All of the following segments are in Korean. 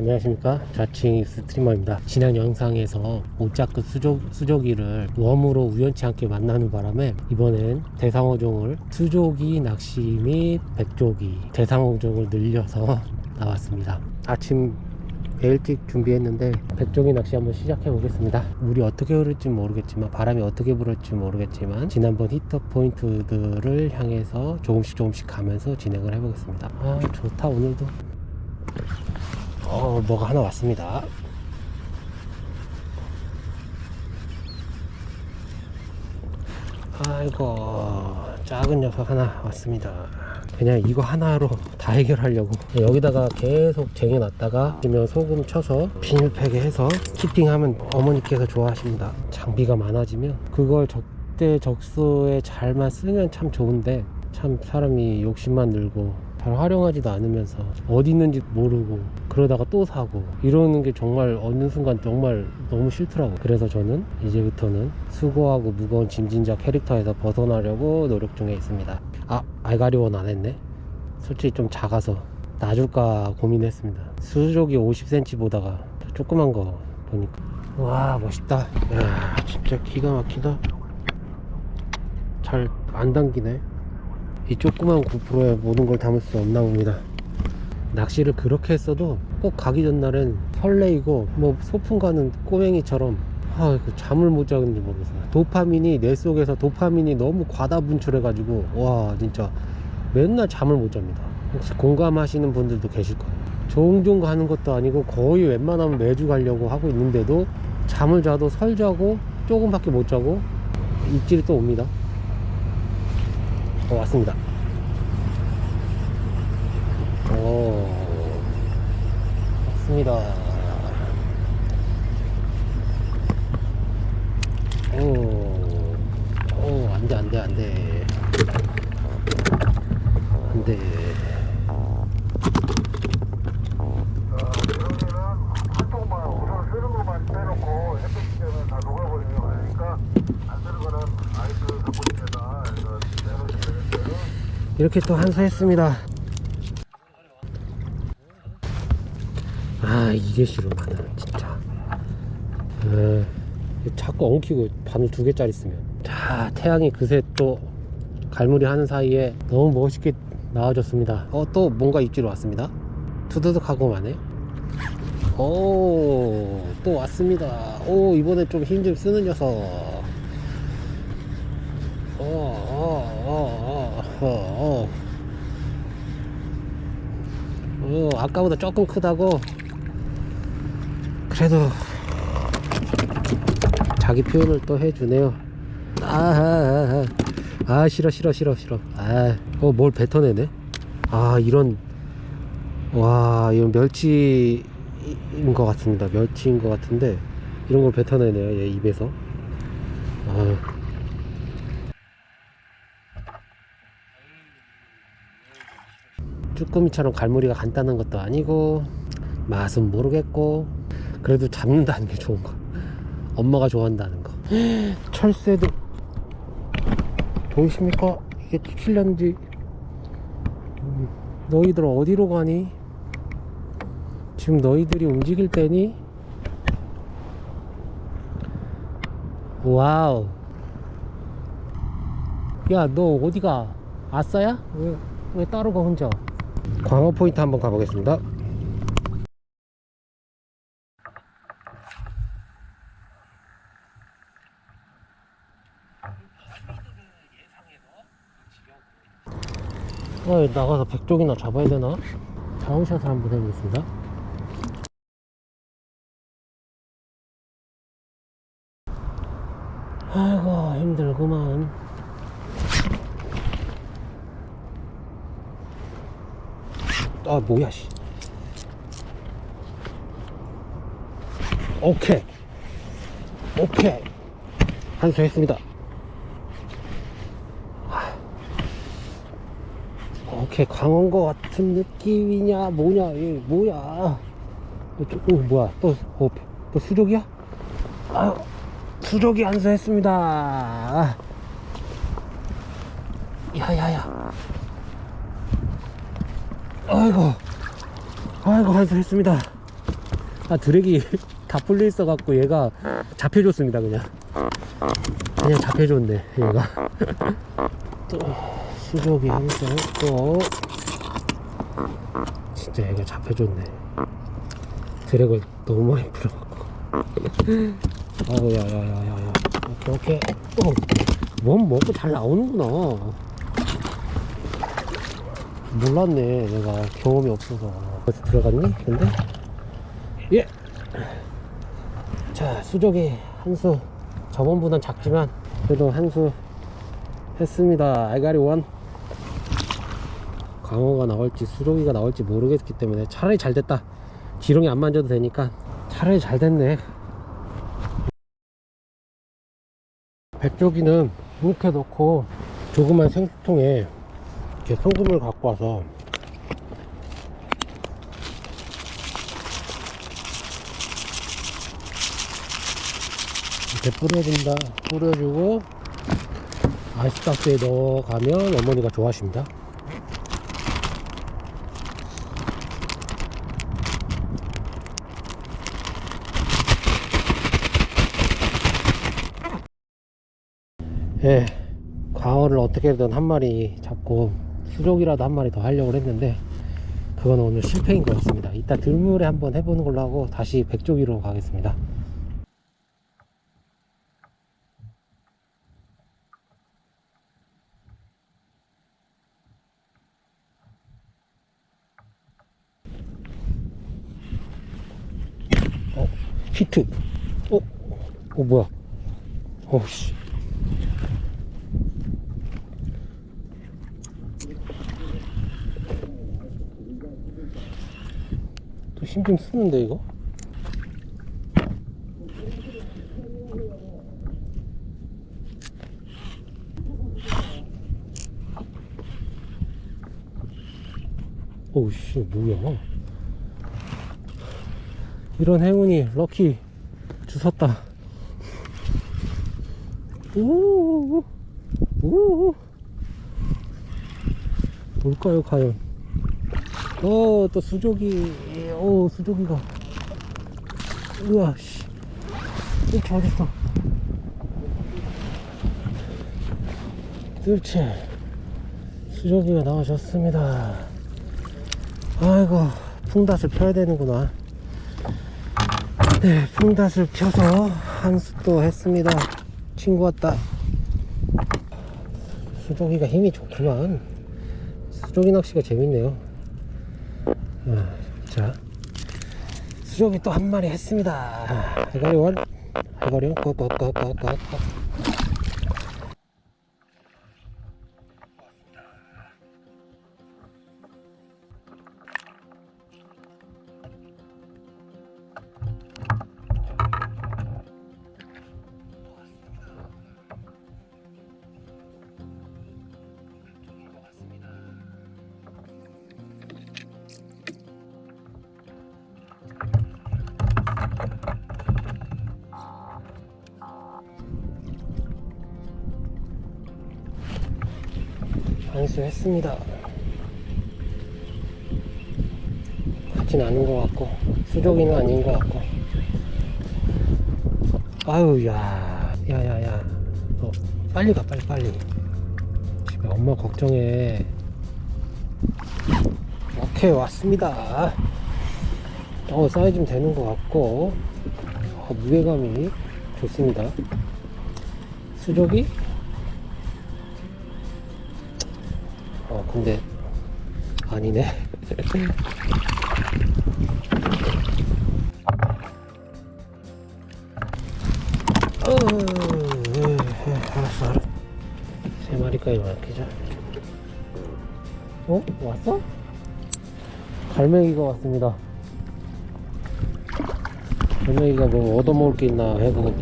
안녕하십니까? 자칭 스트리머입니다. 지난 영상에서 오짜크 수족, 수족이를 웜으로 우연치 않게 만나는 바람에 이번엔 대상어종을 수족이 낚시 및 백조기 대상어종을 늘려서 나왔습니다. 아침 일찍 준비했는데 백조기 낚시 한번 시작해 보겠습니다. 물이 어떻게 흐를지 모르겠지만 바람이 어떻게 불을지 모르겠지만 지난번 히터 포인트들을 향해서 조금씩 조금씩 가면서 진행을 해 보겠습니다. 아 좋다 오늘도 어, 뭐가 하나 왔습니다. 아이고, 작은 녀석 하나 왔습니다. 그냥 이거 하나로 다 해결하려고 여기다가 계속 쟁여놨다가 그러면 소금 쳐서 비닐팩에 해서 키팅하면 어머니께서 좋아하십니다. 장비가 많아지면 그걸 적대적소에 잘만 쓰면 참 좋은데 참 사람이 욕심만 늘고 잘 활용하지도 않으면서 어디 있는지 모르고 그러다가 또 사고 이러는 게 정말 어느 순간 정말 너무 싫더라고 그래서 저는 이제부터는 수고하고 무거운 짐진자 캐릭터에서 벗어나려고 노력 중에 있습니다. 아 알가리원 안 했네? 솔직히 좀 작아서 놔줄까 고민했습니다. 수족이 50cm 보다가 조그만 거 보니까. 와 멋있다. 야 진짜 기가 막히다. 잘 안 당기네 이 조그만 고프로에 모든 걸 담을 수 없나 봅니다. 낚시를 그렇게 했어도 꼭 가기 전날엔 설레이고 뭐 소풍 가는 꼬맹이처럼 아, 그 잠을 못 자는지 모르겠어요. 도파민이 뇌 속에서 도파민이 너무 과다 분출해 가지고 와 진짜 맨날 잠을 못 잡니다. 혹시 공감하시는 분들도 계실 거예요. 종종 가는 것도 아니고 거의 웬만하면 매주 가려고 하고 있는데도 잠을 자도 설 자고 조금밖에 못 자고 입질이 또 옵니다. 어, 왔습니다. 오, 왔습니다. 오, 오, 안 돼, 안 돼, 안 돼. 안 돼. 한쪽만 우선 쓰는 것만 빼놓고 햇빛 때는 다 녹아버리면 안 쓰는 거는 아이들 갖고 있다 그래서 빼놓으시면 되는데 이렇게 또 한수했습니다. 아, 이게 싫어, 나는, 진짜. 에, 자꾸 엉키고 바늘 두 개짜리 쓰면. 자, 태양이 그새 또 갈무리 하는 사이에 너무 멋있게 나와줬습니다. 어, 또 뭔가 입질 왔습니다. 투두둑 하고만 해. 오, 또 왔습니다. 오, 이번에 좀 힘 좀 쓰는 녀석. 어, 어, 어, 어, 어, 어. 어, 아까보다 조금 크다고. 그래도 자기 표현을 또 해주네요. 아, 아, 아, 아, 싫어, 싫어, 싫어, 싫어. 아, 어, 뭘 뱉어내네? 아, 이런, 와, 이건 멸치인 것 같습니다. 멸치인 것 같은데, 이런 걸 뱉어내네요, 얘 입에서. 아. 쭈꾸미처럼 갈무리가 간단한 것도 아니고 맛은 모르겠고 그래도 잡는다는 게 좋은 거 엄마가 좋아한다는 거 철새도 보이십니까? 이게 티킬렸는지 음, 너희들 어디로 가니? 지금 너희들이 움직일 때니? 와우 야 너 어디가? 아싸야? 왜, 왜 따로 가 혼자? 광어 포인트 한번 가보겠습니다. 어, 나가서 백종이나 잡아야 되나? 다운샷을 한번 해보겠습니다. 아이고, 힘들구만. 아 뭐야 씨 오케이 오케이 한수 했습니다 아. 오케이 강한 거 같은 느낌이냐 뭐냐 이 뭐야 어, 뭐야 또, 어, 또 수족이야? 아유 수족이 안수했습니다. 야야야. 아이고, 아이고 안수했습니다. 아 드랙이 다 풀려 있어 갖고 얘가 잡혀줬습니다 그냥. 그냥 잡혀줬네 얘가. 또 수족이 안수했고. 진짜 얘가 잡혀줬네. 드랙을 너무 많이 풀어갖고. 아우 야야야야야. 오케이 어, 몸 먹고 잘 나오는구나. 몰랐네 내가. 경험이 없어서. 어디 들어갔니? 근데? 예 자 수족이 한수. 저번보단 작지만 그래도 한수 했습니다. 알가리 원. 광어가 나올지 수족이가 나올지 모르겠기 때문에 차라리 잘 됐다. 지렁이 안 만져도 되니까 차라리 잘 됐네. 백조기는 이렇게 넣고 조그만 생수통에 이렇게 소금을 갖고 와서 이렇게 뿌려준다. 뿌려주고 아이스박스에 넣어가면 어머니가 좋아하십니다 예, 광어를 어떻게든 한 마리 잡고 수족이라도 한 마리 더 하려고 했는데 그건 오늘 실패인 것 같습니다. 이따 들물에 한번 해보는 걸로 하고 다시 백조기로 가겠습니다. 어, 히트. 어, 어 뭐야? 어씨. 또 힘 좀 쓰는데 이거? 오우씨 뭐야 이런 행운이 럭키 주웠다 오오 오 뭘까요 과연 어, 또 수족이, 오, 수족이가. 우와, 씨. 이렇게 어딨어. 뜰채. 수족이가 나오셨습니다. 아이고, 풍닷을 펴야 되는구나. 네, 풍닷을 펴서 한수 또 했습니다. 친구 왔다. 수족이가 힘이 좋구만. 수족이 낚시가 재밌네요. 아, 자 수족이 또한 마리 했습니다 해가리 원 해가리 원 꽉꽉꽉꽉꽉 반수했습니다. 같진 않은 것 같고 수족이는 아닌 것 같고. 아유 야 야야야. 어, 빨리 가 빨리 빨리. 집에 엄마 걱정해. 오케이 왔습니다. 어 사이즈는 되는 것 같고 어, 무게감이 좋습니다. 수족이 근데 아니네. 어, 에, 에, 알았어 알았어. 세 마리까지 맡기자. 어? 왔어? 갈매기가 왔습니다. 갈매기가 뭐 얻어먹을 게 있나 해고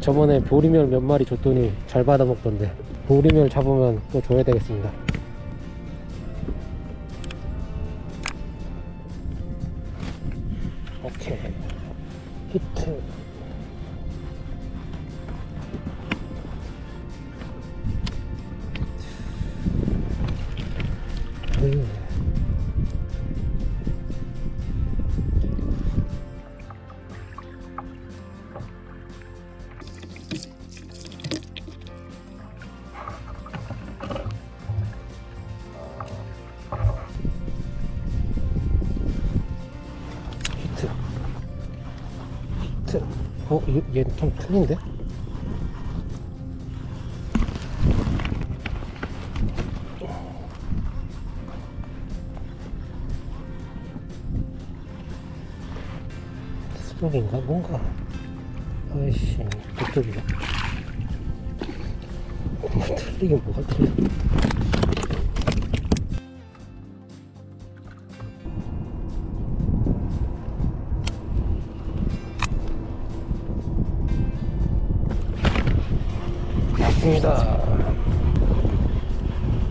저번에 보리멸 몇 마리 줬더니 잘 받아먹던데. 보리멸 잡으면 또 줘야 되겠습니다 어? 얘, 얘좀 틀린데? 수족인가? 뭔가 아이씨 그쪽이야 뭐 틀리긴 뭐가 틀려 맞습니다.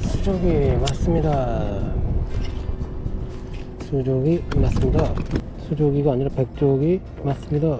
수족이 맞습니다. 수족이 맞습니다. 수족이가 아니라 백족이 맞습니다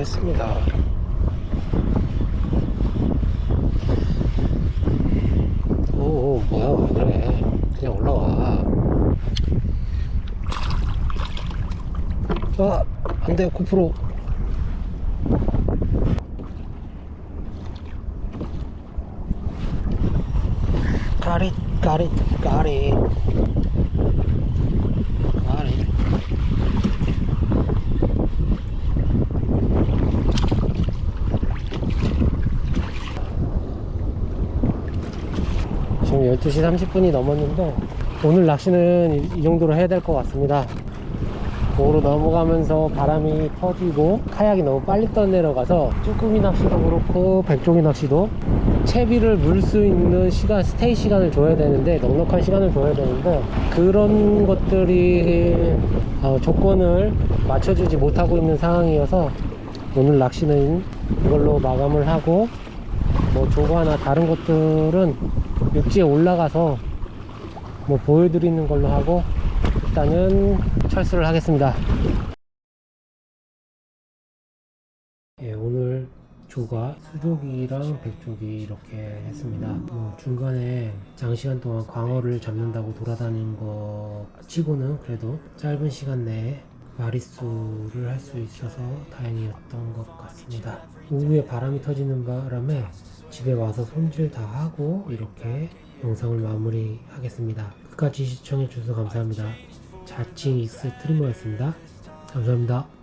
했습니다. 오 뭐야 왜 그래? 그냥 올라와. 아 안돼 고프로. 까릿 까릿 까릿 지금 12시 30분이 넘었는데 오늘 낚시는 이, 이 정도로 해야 될 것 같습니다. 도로 넘어가면서 바람이 터지고 카약이 너무 빨리 떠내려가서 쭈꾸미 낚시도 그렇고 백조기 낚시도 채비를 물 수 있는 시간 스테이 시간을 줘야 되는데 넉넉한 시간을 줘야 되는데 그런 것들이 어, 조건을 맞춰주지 못하고 있는 상황이어서 오늘 낚시는 이걸로 마감을 하고 뭐 조과나 다른 것들은 육지에 올라가서 뭐 보여드리는 걸로 하고 일단은 철수를 하겠습니다. 예, 오늘 조가 수족이랑 백족이 이렇게 했습니다. 뭐 중간에 장시간 동안 광어를 잡는다고 돌아다닌 거 치고는 그래도 짧은 시간 내에 마리수를 할 수 있어서 다행이었던 것 같습니다. 오후에 바람이 터지는 바람에 집에 와서 손질 다 하고 이렇게 영상을 마무리하겠습니다. 끝까지 시청해주셔서 감사합니다. 자칭 익스 트리머였습니다. 감사합니다.